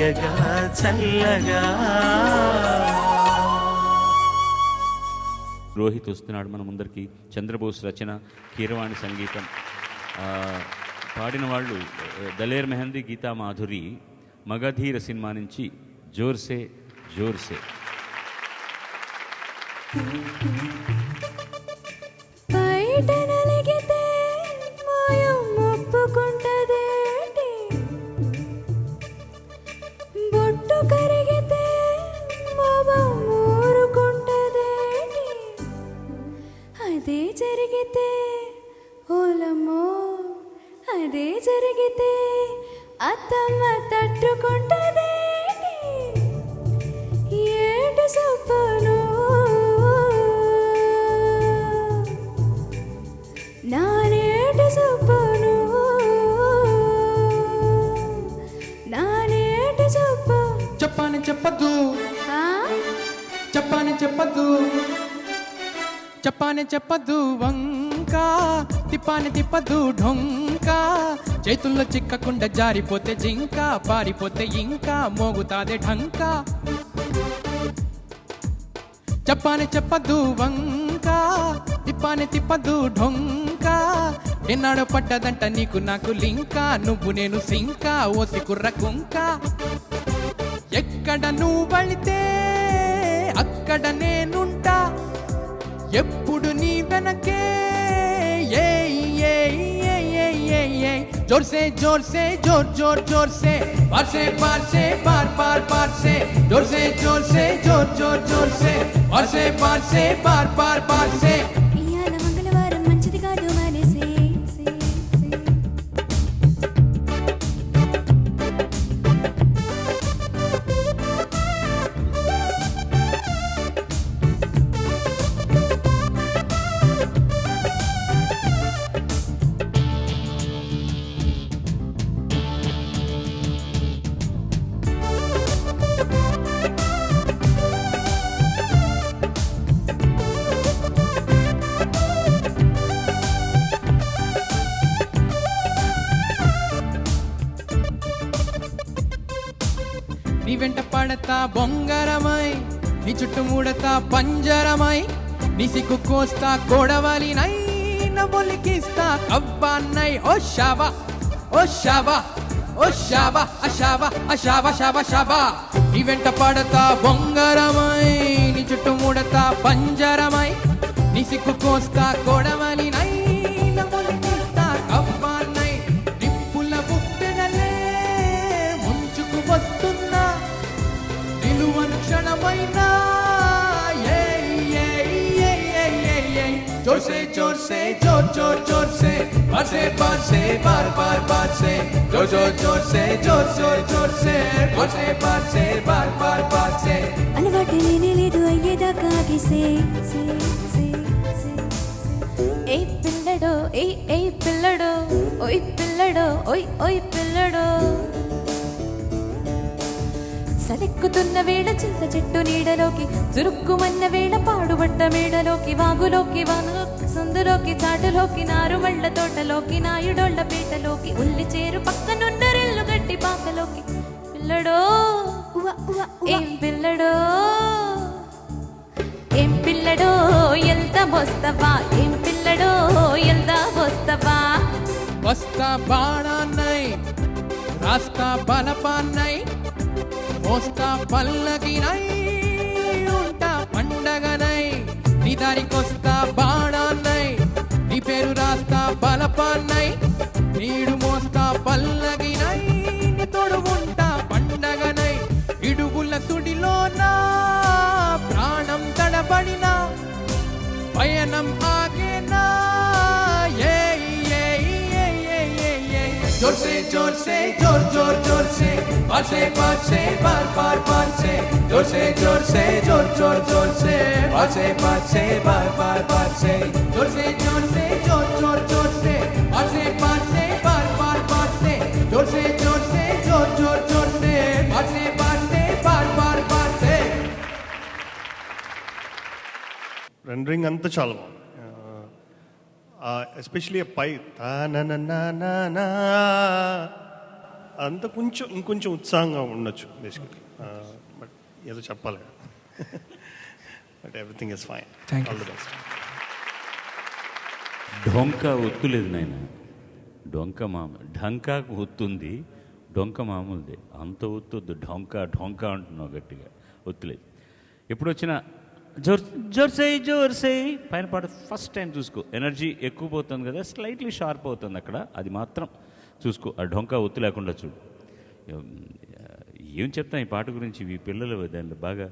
తీయగా చల్లగా. రోహిత్ వస్తున్నాడు మన ముందరికి. చంద్రబోస్ రచన కీరవాణి సంగీతం. ఆ, పాడిన వాళ్ళు దలేర్ మెహందీ గీతా మాధురి. మగధీర సినిమా నుంచి జోర్సే జోర్సే నలిగితే తట్టుకుంటదేంటి ఏడు సొప్పను? నానేటి సొప్పను? నానేటి సొప్ప? చెప్పని చెప్పద్దు ఆ? చెప్పని చెప్పద్దు చెప్పని చెప్పద్దు వంక తిప్పాని తిప్పద్దు ఇంకా చేతుల్లో చిక్కకుండా జారిపోతే జింక పారిపోతే ఇంకా మోగుతాదే ఢంకా. చెప్పాని చెప్పద్దు వంకా తిప్పాని తిప్పద్దు ఢొంకా. ఎన్నాడో పడ్డదంట నీకు నాకు లింక నువ్వు నేను సింకా ఓసి కుర్ర కుంకా. ఎక్కడ నువ్వు వెళితే అక్కడ నేనుంటా. ఎప్పుడు నీ వెనకే ఏయ్. జోర్సే జోర్సే జోర్ జోర్ జోర్సే పార్సే పార్సే పార్ పార్ పార్సే జోర్సే జోర్సే జోర్ జోర్ జోర్సే పార్సే పార్సే పార్ పార్ పార్సే ఇయ్యాల నీ వెంట పడతా బొంగరమై నీ చుట్టూ మూడతా పంజరమై నీ సిగ్గు కోస్తా కోడవలినై నవ్వులికిస్తా కవ్వాన్నై ఓ షావా ఓ షావా ఓ షావా అషావా అషావా షావా షావా నీ వెంట పడతా బొంగరమై నీ చుట్టూ మూడతా పంజరమై నీ సిగ్గు కోస్తా కోడవలినై జోర్సే జోర్ జోర్ జోర్సే పార్సే పార్సే బార్ బార్ బార్సే జోర్ జోర్ జోర్సే జోర్ జోర్ జోర్సే పార్సే పార్సే బార్ బార్ బార్సే అలవాటు లేనే లేదు అయ్యేదాకా ఆగేసే ఏ పిల్లడో ఏ ఏ పిల్లడో ఓయ్ పిల్లడో ఓయ్ ఓయ్ పిల్లడో. సలెక్కుతున్న వేళ చింత చెట్టు నీడలోకి చురుక్కుమన్న వేళ పాడుబడ్డ మేడలోకి వాగులోకి వానలోకి సందులోకి చాటులోకి నారుమళ్ళ తోటలోకి నాయుడోళ్ళ పీటలోకి ఉల్లి చేరు పక్కనున్న రెల్లు గట్టి పాకలోకి. పిల్లడో ఏం పిల్లడో ఏం పిల్లడో ఎంత వస్తవా ఏం పిల్లడో ఎంత వస్తవా వస్తా బాణాన్నై రాస్తా బలపాన్నై మోస్తా పల్లకినై ఉంటా పండగనై నీ దారికొస్తా ఇడుగుల సుడిలోనా ప్రాణం తడబడినా పయనం ఆగేనా ఏయ్, ఏయ్, ఏయ్, ఏయ్, ఏయ్, ఏయ్. జోర్సే జోర్సే జోర్ జోర్ జోర్సే పార్సే పార్సే బార్ బార్ పార్సే జోర్సే జోర్సే జోర్ జోర్ జోర్సే పార్సే పార్సే బార్ బార్ పార్సే జోర్సే జోర్సే జోర్ రెండరింగ్ అంతా చాలా బాగుంది. ఎస్పెషలీ పై. అంత కొంచెం ఇంకొంచెం ఉత్సాహంగా ఉండొచ్చు బేసికలీ బట్ ఏదో చెప్పాలి. But everything is fine the best డొంక ఒత్తులేదు నాయన. డొంక మామ ఢంకాకు ఒత్తుంది డొంక మామూలుది. అంత ఒత్తొద్దు డొంక డొంక అంటున్నావు గట్టిగా. ఒత్తులేదు ఎప్పుడు వచ్చినా జోర్ జోర్సై జోర్సై పైన పాట ఫస్ట్ టైం చూసుకో. ఎనర్జీ ఎక్కువ పోతుంది కదా స్లైట్లీ షార్ప్ అవుతుంది అక్కడ. అది మాత్రం చూసుకో. ఆ డొంక ఒత్తు లేకుండా చూడు. ఏం చెప్తాను ఈ పాట గురించి? ఈ పిల్లలు దాంట్లో బాగా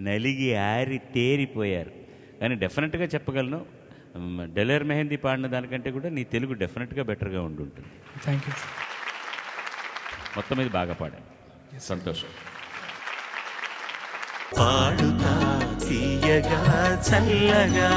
నలిగి ఆరి తేరిపోయారు. కానీ డెఫినెట్గా చెప్పగలను. డెలేర్ మెహందీ పాడిన దానికంటే కూడా నీ తెలుగు డెఫినెట్గా బెటర్గా ఉండి ఉంటుంది థ్యాంక్ యూ మొత్తం మీద బాగా పాడాను సంతోషం. పాడుతా తీయగా చల్లగా.